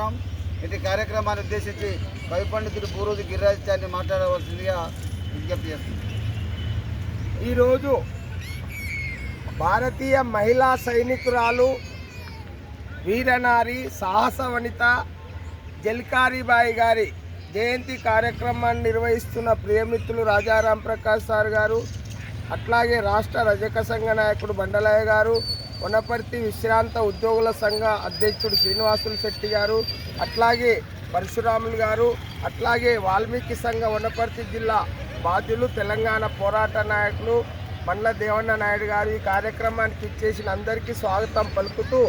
తెలియజేస్తున్నాం ఇది కార్యక్రమాన్ని ఉద్దేశించి కవి పండితుడు పూర్వజు గిరిరాజాన్ని మాట్లాడవలసిందిగా విజ్ఞప్తి చేస్తున్నాం. ఈరోజు భారతీయ మహిళా సైనికురాలు వీరనారి సాహస వనిత జల్కారీబాయి గారి జయంతి కార్యక్రమాన్ని నిర్వహిస్తున్న ప్రియమిత్రులు రాజారాం ప్రకాష్ సార్ గారు అట్లాగే రాష్ట్ర రజక సంఘ నాయకుడు బండలయ్య గారు వనపర్తి విశ్రాంత ఉద్యోగుల సంఘ అధ్యక్షుడు శ్రీనివాసులు శెట్టి గారు అట్లాగే పరశురాములు గారు అట్లాగే వాల్మీకి సంఘ వనపర్తి జిల్లా బాధ్యులు తెలంగాణ పోరాట నాయకులు మండల దేవన్న నాయుడు గారు ఈ కార్యక్రమానికి ఇచ్చేసిన అందరికీ స్వాగతం పలుకుతూ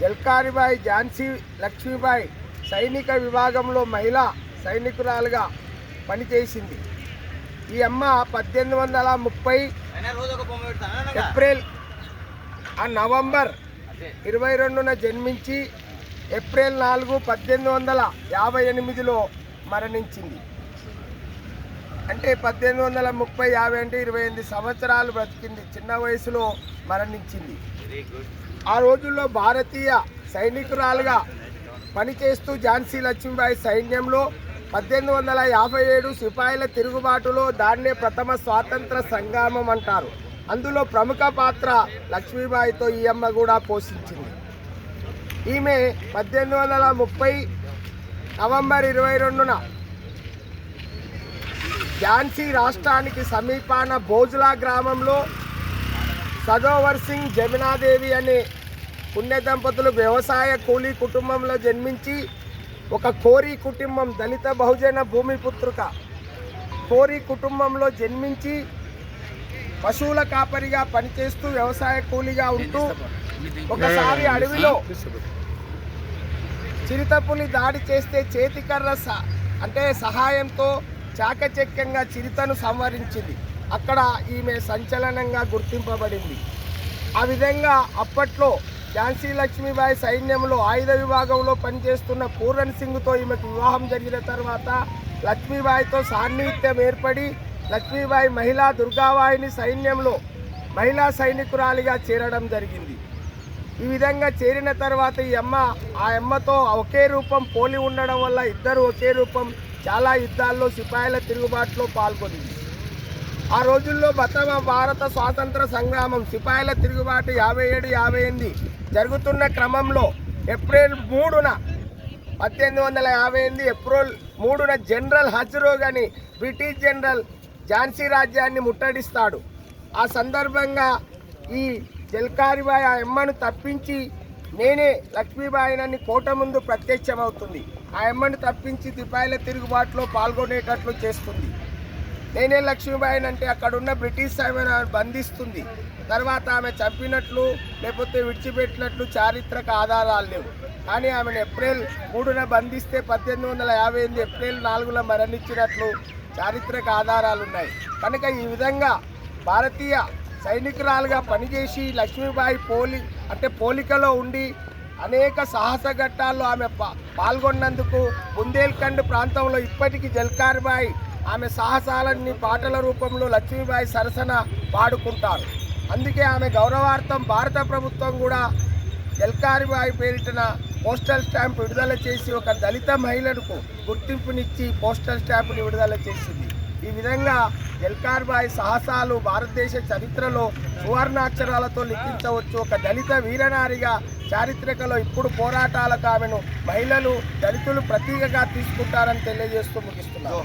జల్కారిబాయి ఝాన్సీ లక్ష్మీబాయి సైనిక విభాగంలో మహిళా సైనికురాలుగా పనిచేసింది. ఈ అమ్మ పద్దెనిమిది వందల ముప్పై ఏప్రిల్ ఆ నవంబర్ ఇరవై రెండున జన్మించి ఏప్రిల్ నాలుగు పద్దెనిమిది వందల యాభై ఎనిమిదిలో మరణించింది. అంటే పద్దెనిమిది వందల ముప్పై యాభై అంటే ఇరవై ఎనిమిది సంవత్సరాలు బ్రతికింది. చిన్న వయసులో మరణించింది. ఆ రోజుల్లో భారతీయ సైనికురాలుగా పనిచేస్తూ ఝాన్సీ లక్ష్మీబాయి సైన్యంలో పద్దెనిమిది వందల యాభై ఏడు సిపాయిల తిరుగుబాటులో దాన్నే ప్రథమ స్వాతంత్ర సంగ్రామం అంటారు. అందులో ప్రముఖ పాత్ర లక్ష్మీబాయితో ఈ అమ్మ కూడా పోషించింది. ఈమె పద్దెనిమిది వందల ముప్పై నవంబర్ ఇరవై రెండున ఝాన్సీ రాష్ట్రానికి సమీపాన భోజులా గ్రామంలో సదోవర్ సింగ్ జమునాదేవి అనే పుణ్య దంపతులు వ్యవసాయ కూలీ కుటుంబంలో జన్మించి ఒక కోరి కుటుంబం దళిత బహుజన భూమిపుత్రిక కోరి కుటుంబంలో జన్మించి పశువుల కాపరిగా పనిచేస్తూ వ్యవసాయ కూలీగా ఉంటూ ఒకసారి అడవిలో చిరుతపులి దాడి చేస్తే చేతికర్ర స- అంటే సహాయంతో చాకచక్యంగా చిరుతను సంవరించింది. అక్కడ ఈమె సంచలనంగా గుర్తింపబడింది. ఆ విధంగా అప్పట్లో ఝాన్సీ లక్ష్మీబాయి సైన్యంలో ఆయుధ విభాగంలో పనిచేస్తున్న పూరన్ సింగ్తో ఈమెకు వివాహం జరిగిన తర్వాత లక్ష్మీబాయితో సాన్నిహిత్యం ఏర్పడి లక్ష్మీబాయి మహిళా దుర్గావాయిని సైన్యంలో మహిళా సైనికురాలిగా చేరడం జరిగింది. ఈ విధంగా చేరిన తర్వాత ఈ అమ్మ ఆ అమ్మతో ఒకే రూపం పోలి ఉండడం వల్ల ఇద్దరు ఒకే రూపం చాలా యుద్ధాల్లో సిపాయిల తిరుగుబాటులో పాల్గొంది. ఆ రోజుల్లో ప్రథమ భారత స్వాతంత్ర సంగ్రామం సిపాయిల తిరుగుబాటు యాభై ఏడు యాభై ఎనిమిది జరుగుతున్న క్రమంలో ఏప్రిల్ మూడున పద్దెనిమిది వందల యాభై ఎనిమిది ఏప్రిల్ మూడున జనరల్ హజ్రోగ్ అని బ్రిటిష్ జనరల్ ఝాన్సీ రాజ్యాన్ని ముట్టడిస్తాడు. ఆ సందర్భంగా ఈ జల్కారిబాయి ఆ అమ్మను తప్పించి నేనే లక్ష్మీబాయినని కోట ముందు ప్రత్యక్షమవుతుంది. ఆ అమ్మను తప్పించి సిపాయిల తిరుగుబాటులో పాల్గొనేటట్లు చేస్తుంది. నేనే లక్ష్మీబాయిని అంటే అక్కడున్న బ్రిటిష్ ఆమెను బంధిస్తుంది. తర్వాత ఆమె చంపినట్లు లేకపోతే విడిచిపెట్టినట్లు చారిత్రక ఆధారాలు లేవు. కానీ ఆమెను ఏప్రిల్ మూడున బంధిస్తే పద్దెనిమిది వందల యాభై ఎనిమిది ఏప్రిల్ నాలుగులో మరణించినట్లు చారిత్రక ఆధారాలు ఉన్నాయి కనుక ఈ విధంగా భారతీయ సైనికురాలుగా పనిచేసి లక్ష్మీబాయి పోలి అంటే పోలికలో ఉండి అనేక సాహస ఘట్టాల్లో ఆమె పాల్గొన్నందుకు బుందేల్ఖండ్ ప్రాంతంలో ఇప్పటికీ జల్కార్బాయి ఆమె సాహసాలన్నీ పాటల రూపంలో లక్ష్మీబాయి సరసన పాడుకుంటారు. అందుకే ఆమె గౌరవార్థం భారత ప్రభుత్వం కూడా జల్కారిబాయి పేరిటన పోస్టల్ స్టాంప్ విడుదల చేసి ఒక దళిత మహిళలకు గుర్తింపునిచ్చి పోస్టల్ స్టాంపుని విడుదల చేసింది. ఈ విధంగా జల్కార్బాయి సాహసాలు భారతదేశ చరిత్రలో సువర్ణాక్షరాలతో లిఖించవచ్చు. ఒక దళిత వీరనారిగా చారిత్రకలో ఇప్పుడు పోరాటాలకు ఆమెను మహిళలు దళితులు ప్రతీకగా తీసుకుంటారని తెలియజేస్తూ ముగిస్తున్నారు